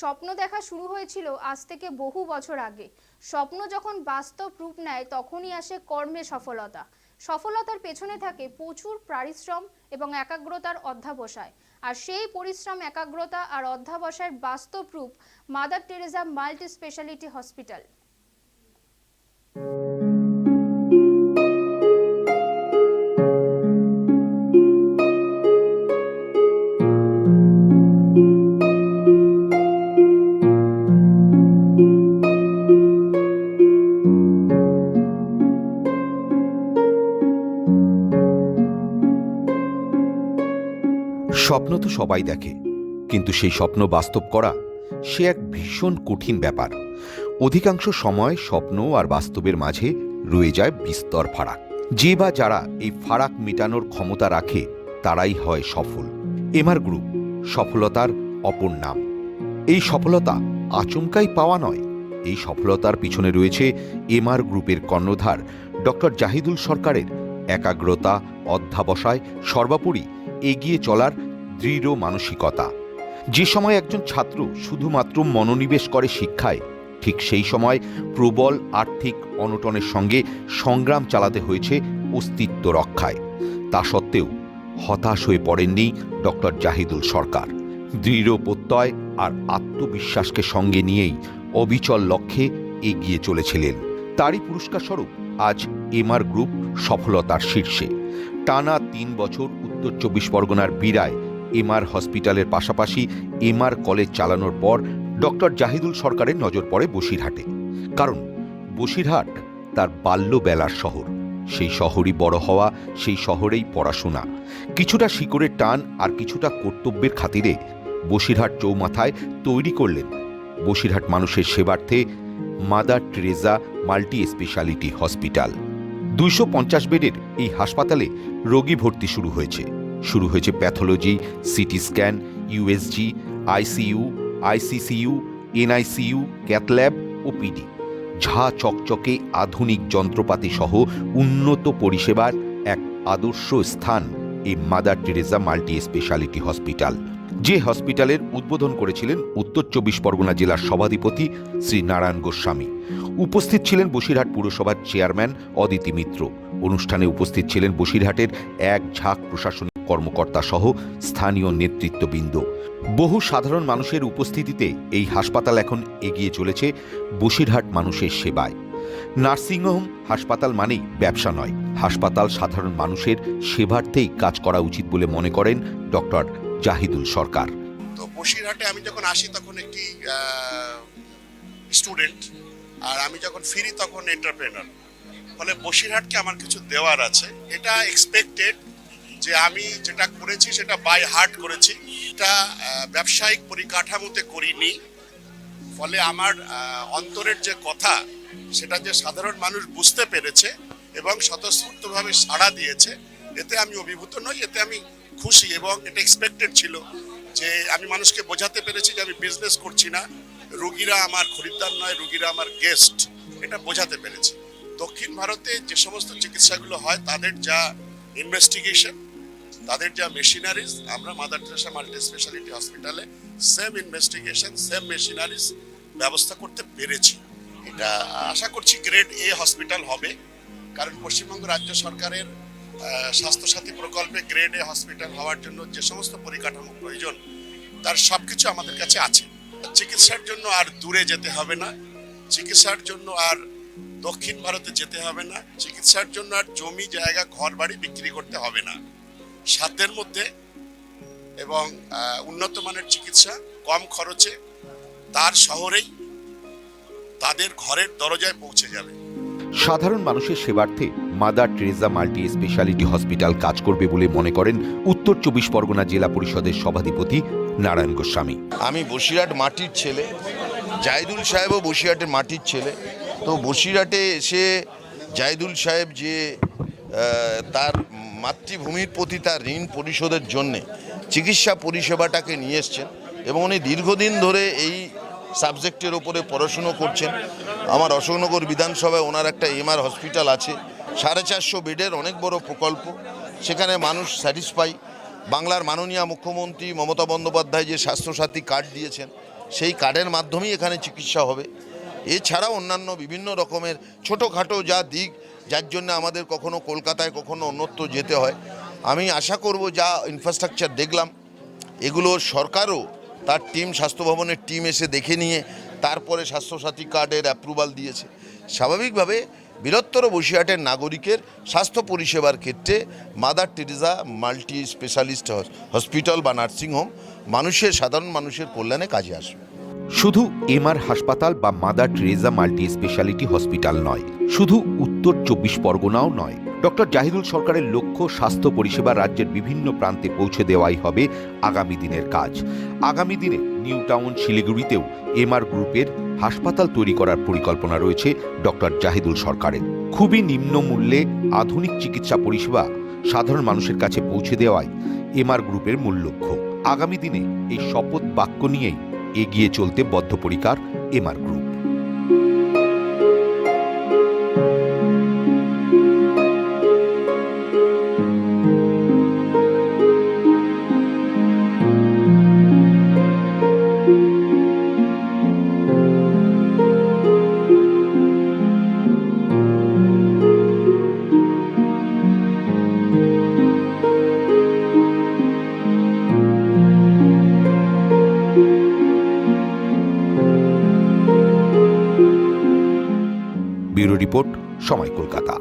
স্বপ্ন দেখা শুরু হয়েছিল আজ থেকে বহু বছর আগে। স্বপ্ন যখন বাস্তব রূপ নেয়, তখনই আসে কর্মে সফলতা। সফলতার পেছনে থাকে প্রচুর পারিশ্রম এবং একাগ্রতার অধ্যাবসায়। আর সেই পরিশ্রম, একাগ্রতা আর অধ্যাবসায়ের বাস্তব রূপ mother Teresa multi speciality hospital. স্বপ্ন তো সবাই দেখে, কিন্তু সেই স্বপ্ন বাস্তব করা সে এক ভীষণ কঠিন ব্যাপার। অধিকাংশ সময় স্বপ্ন আর বাস্তবের মাঝে রয়ে যায় বিস্তর ফারাক। যে বা যারা এই ফারাক মেটানোর ক্ষমতা রাখে, তারাই হয় সফল। এমআর গ্রুপ, সফলতার অপর নাম। এই সফলতা আচমকাই পাওয়া নয়। এই সফলতার পিছনে রয়েছে এমআর গ্রুপের কর্ণধার ডক্টর জাহিদুল সরকারের একাগ্রতা, অধ্যাবসায় সর্বোপরি এগিয়ে চলার দৃঢ় মানসিকতা। যে সময় একজন ছাত্র শুধুমাত্র মনোনিবেশ করে শিক্ষায়, ঠিক সেই সময় প্রবল আর্থিক অনটনের সঙ্গে সংগ্রাম চালাতে হয়েছে অস্তিত্ব রক্ষায়। তা সত্ত্বেও হতাশ হয়ে পড়েননি ডক্টর জাহিদুল সরকার। দৃঢ় প্রত্যয় আর আত্মবিশ্বাসকে সঙ্গে নিয়েই অবিচল লক্ষ্যে এগিয়ে চলেছিলেন। তারই পুরস্কার স্বরূপ আজ এমআর গ্রুপ সফলতার শীর্ষে। টানা তিন বছর উত্তর চব্বিশ পরগনার বীরায় এমআর হসপিটালের পাশাপাশি এমআর কলেজ চালানোর পর ডক্টর জাহিদুল সরকারের নজর পড়ে বসিরহাটে। কারণ বসিরহাট তার বাল্যবেলার শহর। সেই শহরই বড় হওয়া, সেই শহরেই পড়াশোনা। কিছুটা শিকড়ের টান আর কিছুটা কর্তব্যের খাতিরে বসিরহাট চৌমাথায় তৈরি করলেন বসিরহাট মানুষের সেবার্থে mother Teresa multi speciality hospital. দুইশো পঞ্চাশ বেডের এই হাসপাতালে রোগী ভর্তি শুরু হয়েছে। শুরু হয়েছে pathology, CT scan USG ICU ICCU NICU cath lab ও পিডি ঝা চকচকে আধুনিক যন্ত্রপাতি সহ উন্নত পরিষেবার এক আদর্শ স্থান এই mother Teresa multi speciality hospital. যে হসপিটালের উদ্বোধন করেছিলেন উত্তর চব্বিশ পরগনা জেলার সভাধিপতি শ্রী নারায়ণ গোস্বামী। উপস্থিত ছিলেন বসিরহাট পুরসভার চেয়ারম্যান অদিতি মিত্র। অনুষ্ঠানে উপস্থিত ছিলেন বসিরহাটের এক ঝাঁক প্রশাসনিক কর্মকর্তা সহ স্থানীয় নেতৃত্ববৃন্দ। বহু সাধারণ মানুষের উপস্থিতিতে এই হাসপাতাল এখন এগিয়ে চলেছে বসিরহাট মানুষের সেবায়। নার্সিংহোম হাসপাতাল মানেই ব্যবসা নয়। হাসপাতাল সাধারণ মানুষের সেবার্থেই কাজ করা উচিত বলে মনে করেন ডক্টর জাহিদুল সরকার। তো বসিরহাটে আমি যখন আসি তখন একটি স্টুডেন্ট আর আমি যখন ফিরি তখন এন্টারপ্রেনার ফলে বসিরহাটকে আমার কিছু দেওয়ার আছে। এটা এক্সপেক্টেড যে আমি যেটা করেছি সেটা বাই হার্ট করেছি। এটা ব্যবসায়িক পরিকাঠামোতে করিনি। ফলে আমার অন্তরের যে কথা, সেটা যে সাধারণ মানুষ বুঝতে পেরেছে এবং স্বতঃস্ফূর্তভাবে সাড়া দিয়েছে, এতে আমি অভিভূত নই, এতে আমি খুশি এবং এটা এক্সপেক্টেড ছিল যে আমি মানুষকে বোঝাতে পেরেছি যে আমি বিজনেস করছি না। রুগীরা আমার খরিদ্দার নয়, রুগীরা আমার গেস্ট এটা বোঝাতে পেরেছি। দক্ষিণ ভারতে যে সমস্ত চিকিৎসাগুলো হয়, তাদের যা ইনভেস্টিগেশন তাদের যা মেশিনারিজ আমরা মাদার টেরেসা মাল্টি স্পেশালিটি হসপিটালে সেম ইনভেস্টিগেশন সেম মেশিনারিজ ব্যবস্থা করতে পেরেছি। এটা আশা করছি গ্রেড এ হসপিটাল হবে, কারণ পশ্চিমবঙ্গ রাজ্য সরকারের স্বাস্থ্যসাথী প্রকল্পে গ্রেড এ হসপিটাল হওয়ার জন্য যে সমস্ত পরিকাঠামো প্রয়োজন, তার সব কিছু আমাদের কাছে আছে। চিকিৎসার জন্য আর দূরে যেতে হবে না। চিকিৎসার জন্য আর দক্ষিণ ভারতে যেতে হবে না। চিকিৎসার জন্য আর জমি, জায়গা ঘর বাড়ি বিক্রি করতে হবে না। সাধ্যের মধ্যে এবং উন্নত মানের চিকিৎসা কম খরচে তার শহরেই তাদের ঘরের দরজায় পৌঁছে যাবে। সাধারণ মানুষের সেবার্থে mother Teresa multi speciality hospital কাজ করবে বলে মনে করেন উত্তর চব্বিশ পরগনা জেলা পরিষদের সভাধিপতি নারায়ণ গোস্বামী। আমি বসিরহাট মাটির ছেলে, জাহিদুল সাহেবও বসিরহাটের মাটির ছেলে। তো বসিরহাটে এসে জাহিদুল সাহেব যে তার মাতৃভূমির প্রতি তার ঋণ পরিশোধের জন্যে চিকিৎসা পরিষেবাটাকে নিয়ে এসছেন এবং উনি দীর্ঘদিন ধরে এই সাবজেক্টের ওপরে পড়াশুনো করছেন। আমার অশোকনগর বিধানসভায় ওনার একটা এমআর হসপিটাল আছে, সাড়ে চারশো বেডের অনেক বড় প্রকল্প। সেখানে মানুষ স্যাটিসফাই বাংলার মাননীয় মুখ্যমন্ত্রী মমতা বন্দ্যোপাধ্যায় যে স্বাস্থ্যসাথী কার্ড দিয়েছেন, সেই কার্ডের মাধ্যমেই এখানে চিকিৎসা হবে। এছাড়া অন্যান্য বিভিন্ন রকমের ছোটোখাটো যা দিক, যার জন্য আমাদের কখনো কলকাতায়, কখনো অন্যত্র যেতে হয়। আমি আশা করব যা ইনফ্রাস্ট্রাকচার দেখলাম, এগুলো সরকারও তার টিম স্বাস্থ্য ভবনের টিম এসে দেখে নিয়ে তারপরে স্বাস্থ্যসাথী কার্ডের অ্যাপ্রুভাল দিয়েছে। স্বাভাবিকভাবে বৃহত্তর বসিরহাটের নাগরিকের স্বাস্থ্য পরিষেবার ক্ষেত্রে mother Teresa multi specialist hospital বা নার্সিংহোম মানুষের, সাধারণ মানুষের কল্যাণে কাজে আসবে। শুধু এমআর হাসপাতাল বা mother Teresa multi speciality hospital নয়, শুধু উত্তর চব্বিশ পরগনাও নয় ডক্টর জাহিদুল সরকারের লক্ষ্য স্বাস্থ্য পরিষেবা রাজ্যের বিভিন্ন প্রান্তে পৌঁছে দেওয়াই হবে আগামী দিনের কাজ। আগামী দিনে নিউ টাউন শিলিগুড়িতেও এমআর গ্রুপের হাসপাতাল তৈরি করার পরিকল্পনা রয়েছে ডক্টর জাহিদুল সরকারের। খুবই নিম্ন মূল্যে আধুনিক চিকিৎসা পরিষেবা সাধারণ মানুষের কাছে পৌঁছে দেওয়াই এমআর গ্রুপের মূল লক্ষ্য। আগামী দিনে এই শপথ বাক্য নিয়েই এগিয়ে চলতে বদ্ধপরিকার এমআর গ্রুপ। রিপোর্ট সময় কলকাতা